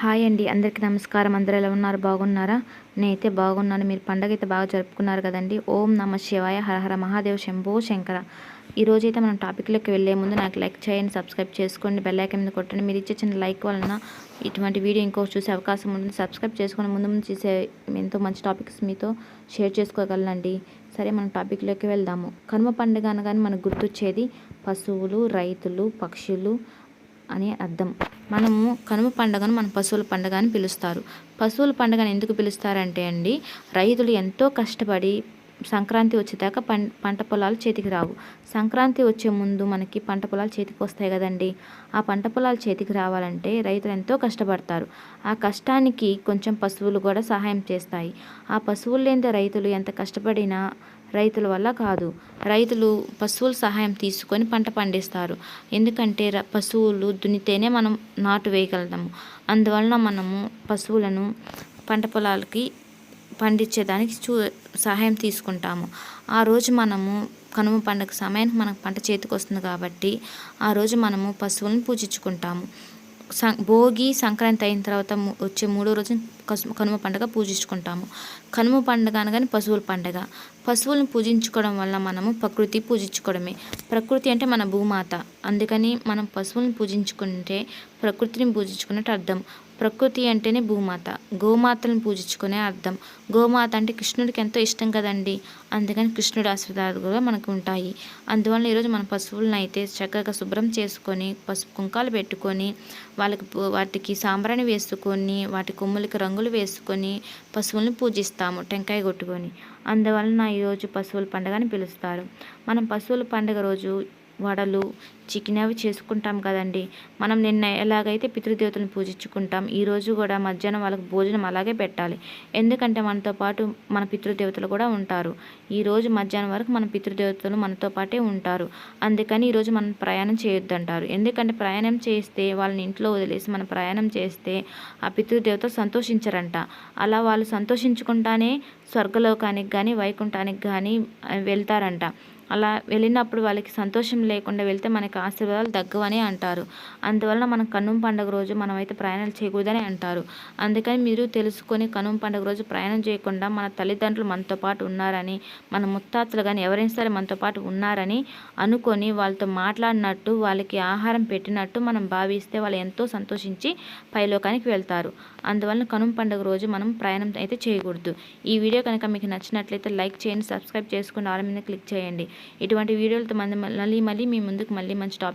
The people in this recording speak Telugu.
హాయ్ అండి. అందరికీ నమస్కారం. అందరూ ఎలా ఉన్నారు? బాగున్నారా? నేనైతే బాగున్నాను. మీరు పండగ అయితే బాగా జరుపుకున్నారు కదండి. ఓం నమ శివాయ హరహర మహాదేవ్ శంభో శంకర. ఈరోజు అయితే మనం టాపిక్లోకి వెళ్ళే ముందు నాకు లైక్ చేయండి సబ్స్క్రైబ్ చేసుకోండి బెల్ మీద కొట్టండి. మీరు ఇచ్చే చిన్న లైక్ వలన ఇటువంటి వీడియో ఇంకో చూసే అవకాశం ఉంటుంది. సబ్స్క్రైబ్ చేసుకొని ముందు ముందు చూసే ఎంతో మంచి టాపిక్స్ మీతో షేర్ చేసుకోగలనండి. సరే మనం టాపిక్లోకి వెళ్దాము. కనుమ పండుగ అనగానే మనకు గుర్తొచ్చేది పశువులు రైతులు పక్షులు అని అర్థం. మనము కనుమ పండుగను మన పశువుల పండుగ అని పిలుస్తారు. పశువుల పండుగను ఎందుకు పిలుస్తారంటే అండి రైతులు ఎంతో కష్టపడి సంక్రాంతి వచ్చేదాకా పం పంట పొలాలు చేతికి రావు. సంక్రాంతి వచ్చే ముందు మనకి పంట పొలాలు చేతికి వస్తాయి కదండి. ఆ పంట పొలాలు చేతికి రావాలంటే రైతులు ఎంతో కష్టపడతారు. ఆ కష్టానికి కొంచెం పశువులు కూడా సహాయం చేస్తాయి. ఆ పశువులు లేని రైతులు ఎంత కష్టపడినా రైతుల వల్ల కాదు. రైతులు పశువుల సహాయం తీసుకొని పంట పండిస్తారు. ఎందుకంటే పశువులు దున్నితేనే మనం నాటు వేయగలుగుతాము. అందువలన మనము పశువులను పంట పొలాలకి పండించేదానికి చూ సహాయం తీసుకుంటాము. ఆ రోజు మనము కనుమ పండుగ సమయానికి మనకు పంట చేతికి వస్తుంది కాబట్టి ఆ రోజు మనము పశువులను పూజించుకుంటాము. సం భోగి సంక్రాంతి అయిన తర్వాత వచ్చే మూడో రోజు కనుమ పండుగ పూజించుకుంటాము. కనుమ పండుగ అనగానే పశువుల పండుగ. పశువులను పూజించుకోవడం వల్ల మనము ప్రకృతి పూజించుకోవడమే. ప్రకృతి అంటే మన భూమాత. అందుకని మనం పశువులను పూజించుకుంటే ప్రకృతిని పూజించుకున్నట్టు అర్థం. ప్రకృతి అంటేనే భూమాత. గోమాతలను పూజించుకునే అర్థం. గోమాత అంటే కృష్ణుడికి ఎంతో ఇష్టం కదండి. అందుకని కృష్ణుడు ఆశీర్వాదాలు కూడా మనకు ఉంటాయి. అందువల్ల ఈరోజు మన పశువులను అయితే చక్కగా శుభ్రం చేసుకొని పసుపు కుంకాలు పెట్టుకొని వాళ్ళకి వాటికి సాంబ్రాణి వేసుకొని వాటి కొమ్ములకి రంగులు వేసుకొని పశువుల్ని పూజిస్తాము టెంకాయ కొట్టుకొని. అందువలన ఈరోజు పశువుల పండుగని పిలుస్తారు. మనం పశువుల పండుగ రోజు వడలు చికెన్ అవి చేసుకుంటాం కదండి. మనం నిన్న ఎలాగైతే పితృదేవతలను పూజించుకుంటాం ఈరోజు కూడా మధ్యాహ్నం వాళ్ళకి భోజనం అలాగే పెట్టాలి. ఎందుకంటే మనతో పాటు మన పితృదేవతలు కూడా ఉంటారు. ఈరోజు మధ్యాహ్నం వరకు మన పితృదేవతలు మనతో పాటే ఉంటారు. అందుకని ఈరోజు మనం ప్రయాణం చేయొద్దంటారు. ఎందుకంటే ప్రయాణం చేస్తే వాళ్ళని ఇంట్లో వదిలేసి మనం ప్రయాణం చేస్తే ఆ పితృదేవతలు సంతోషించరంట. అలా వాళ్ళు సంతోషించుకుంటానే స్వర్గలోకానికి కానీ వైకుంఠానికి కానీ వెళ్తారంట. అలా వెళ్ళినప్పుడు వాళ్ళకి సంతోషం లేకుండా వెళ్తే మనకి ఆశీర్వాదాలు తగ్గవని అంటారు. అందువలన మనం కనుమ పండుగ రోజు మనమైతే ప్రయాణాలు చేయకూడదని అంటారు. అందుకని మీరు తెలుసుకొని కనుమ పండుగ రోజు ప్రయాణం చేయకుండా మన తల్లిదండ్రులు మనతో పాటు ఉన్నారని మన ముత్తాతలు కానీ ఎవరైనా సరే మనతో పాటు ఉన్నారని అనుకొని వాళ్ళతో మాట్లాడినట్టు వాళ్ళకి ఆహారం పెట్టినట్టు మనం భావిస్తే వాళ్ళు ఎంతో సంతోషించి పైలోకానికి వెళ్తారు. అందువలన కనుమ పండుగ రోజు మనం ప్రయాణం అయితే చేయకూడదు. ఈ వీడియో కనుక మీకు నచ్చినట్లయితే లైక్ చేయండి సబ్స్క్రైబ్ చేసుకుని ఆల్ మీద క్లిక్ చేయండి. ఇటువంటి వీడియోలతో మళ్ళీ మళ్ళీ మీ ముందుకు మళ్ళీ మంచి టాపిక్